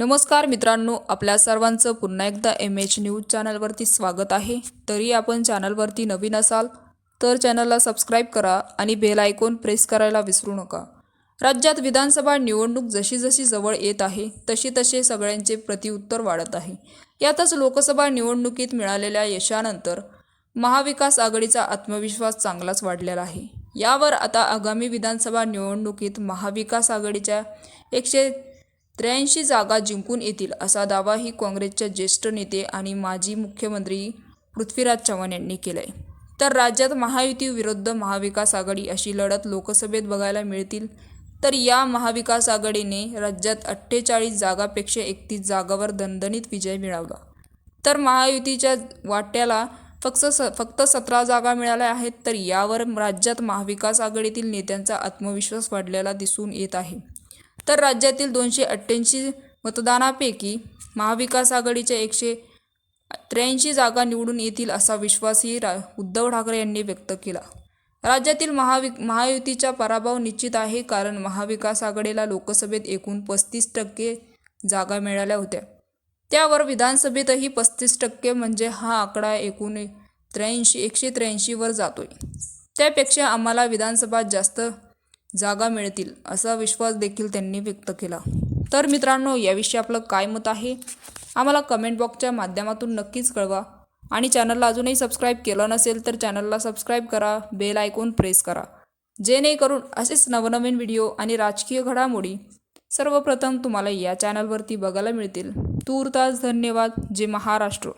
नमस्कार मित्रांनो आपल्या सर्वांचं पुन्हा एकदा एम एच न्यूज चॅनलवरती स्वागत आहे. तरी आपण चॅनलवरती नवीन असाल तर चॅनलला सबस्क्राईब करा आणि बेल आयकॉन प्रेस करायला विसरू नका. राज्यात विधानसभा निवडणूक जशी जशी जवळ येत आहे तशी तसे सगळ्यांचे प्रतिउत्तर वाढत आहे. यातच लोकसभा निवडणुकीत मिळालेल्या यशानंतर महाविकास आघाडीचा आत्मविश्वास चांगलाच वाढलेला आहे. यावर आता आगामी विधानसभा निवडणुकीत महाविकास आघाडीच्या एकशे त्र्याऐंशी जागा जिंकून येतील असा दावाही काँग्रेसच्या ज्येष्ठ नेते आणि माजी मुख्यमंत्री पृथ्वीराज चव्हाण यांनी केलाय. तर राज्यात महायुती विरुद्ध महाविकास आघाडी अशी लढत लोकसभेत बघायला मिळतील? तर या महाविकास आघाडीने राज्यात अठ्ठेचाळीस जागापेक्षा एकतीस जागावर दणदणीत विजय मिळवला. तर महायुतीच्या वाट्याला फक्त स फक्त सतरा जागा मिळाल्या आहेत तर यावर राज्यात महाविकास आघाडीतील नेत्यांचा आत्मविश्वास वाढलेला दिसून येत आहे. तर राज्यातील दोनशे अठ्ठ्याऐंशी मतदानापैकी महाविकास आघाडीच्या एकशे त्र्याऐंशी जागा निवडून येतील असा विश्वासही रा उद्धव ठाकरे यांनी व्यक्त केला. राज्यातील महावि महायुतीचा पराभव निश्चित आहे कारण महाविकास आघाडीला लोकसभेत एकूण पस्तीस टक्के जागा मिळाल्या होत्या. त्यावर विधानसभेतही पस्तीस टक्के म्हणजे हा आकडा एकूण त्र्याऐंशी एकशे त्र्याऐंशीवर जातोय. त्यापेक्षा आम्हाला विधानसभात जास्त जागा मिळतील असा विश्वास देखील त्यांनी व्यक्त केला. तर मित्रांनो याविषयी आपलं काय मत आहे? आम्हाला कमेंट बॉक्सच्या माध्यमातून नक्कीच कळवा. आणि चॅनलला अजूनही सबस्क्राईब केलं नसेल तर चॅनलला सबस्क्राईब करा बेल आयकॉन प्रेस करा. जेणेकरून असेच नवनवीन व्हिडिओ आणि राजकीय घडामोडी सर्वप्रथम तुम्हाला या चॅनलवरती बघायला मिळतील. तूर्तास धन्यवाद. जे महाराष्ट्र.